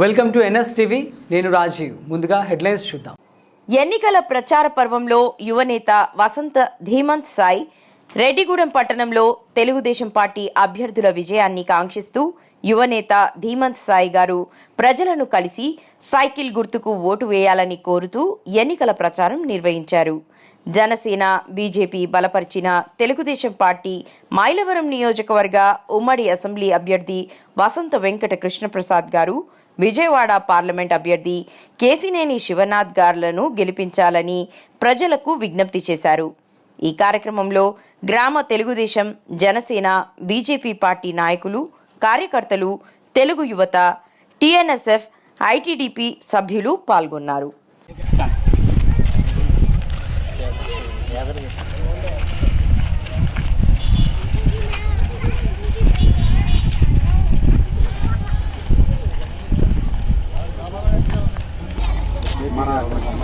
Welcome to NS TV. నేను రాజీవ్. ముందుగా headlines చూద్దాం. ఎన్నికల ప్రచార పర్వంలో యువనేత వసంత ధీమంత్ సాయి రెడ్డిగూడెం పట్టణంలో తెలుగుదేశం పార్టీ అభ్యర్థుల విజయాన్ని కాంక్షిస్తూ యువనేత ధీమంత్ సాయి గారు ప్రజలను కలిసి సైకిల్ గుర్తుకు ఓటు వేయాలని కోరుతూ ఎన్నికల ప్రచారం నిర్వహించారు. జనసేన బీజేపీ బలపరిచిన తెలుగుదేశం పార్టీ మైలవరం నియోజకవర్గ ఉమ్మడి అసెంబ్లీ అభ్యర్థి వసంత వెంకట కృష్ణప్రసాద్ గారు విజయవాడ పార్లమెంట్ అభ్యర్థి కేసినేని శివనాథ్ గారులను గెలిపించాలని ప్రజలకు విజ్ఞప్తి చేశారు. ఈ కార్యక్రమంలో గ్రామ తెలుగుదేశం జనసేన బీజేపీ పార్టీ నాయకులు కార్యకర్తలు తెలుగు యువత టీఎన్ఎస్ఎఫ్ ఐటీడీపీ సభ్యులు పాల్గొన్నారు.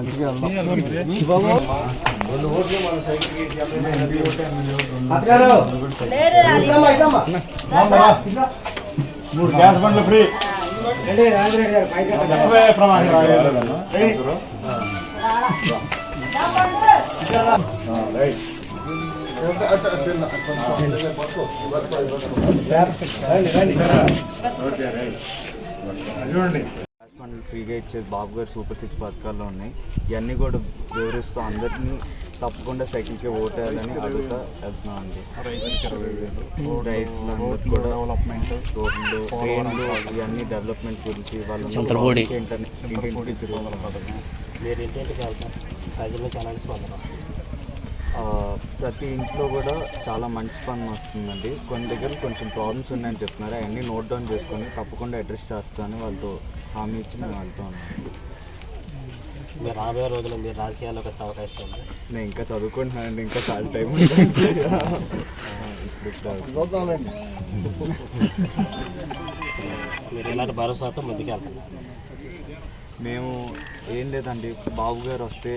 మంచిగా మూడు గ్యాస్ బండ్లు ఫ్రీ చూడండి. బండ్లు ఫ్రీగా ఇచ్చేది బాబు గారు సూపర్ సిక్స్ పథకాల్లో ఉన్నాయి. ఇవన్నీ కూడా వివరిస్తూ అందరినీ తప్పకుండా సైకిల్కి ఓటు వేయాలని అడుగుతా వెళ్తున్నాం అండి. కూడా డెవలప్మెంట్ రోడ్లు ట్రైన్లు ఇవన్నీ డెవలప్మెంట్ గురించి వాళ్ళ ఇంటింటికి తిరుగుదల పథకం మీరు ఇంటింటికి ఎలాంటి స్పందన వస్తుంది. ప్రతి ఇంట్లో కూడా చాలా మంచి స్పందన వస్తుందండి. కొన్ని దగ్గర కొంచెం ప్రాబ్లమ్స్ ఉన్నాయని చెప్తున్నారు. అవన్నీ నోట్ డౌన్ చేసుకొని తప్పకుండా అడ్రస్ చేస్తానని వాళ్ళతో. హామీ ఇచ్చి మేము వెళ్తా ఉన్నాం. మీరు రాబోయే రోజుల్లో మీరు రాజకీయాల్లోకి వచ్చే అవకాశం ఉంది? నేను ఇంకా చదువుకుంటున్నానండి ఇంకా చాలా టైం ఉంది ఇప్పుడు మీరు ఇలాంటి భరోసాతో ముందుకు వెళ్తున్నారు మేము ఏం లేదండి బాబు గారు వస్తే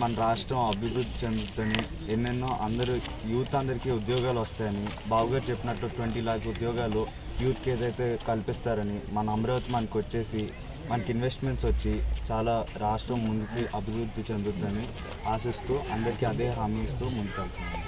మన రాష్ట్రం అభివృద్ధి చెందుతుంది. ఎన్నెన్నో అందరూ యూత్ అందరికీ ఉద్యోగాలు వస్తాయని బాబు గారు చెప్పినట్టు ట్వంటీ లాక్ ఉద్యోగాలు యూత్కి ఏదైతే కల్పిస్తారని మన అమరావతి మనకు వచ్చేసి మనకి ఇన్వెస్ట్మెంట్స్ వచ్చి చాలా రాష్ట్రం ముందుకు అభివృద్ధి చెందుతుందని ఆశిస్తూ అందరికీ అదే హామీ ఇస్తూ ముందుకు వెళ్తున్నాను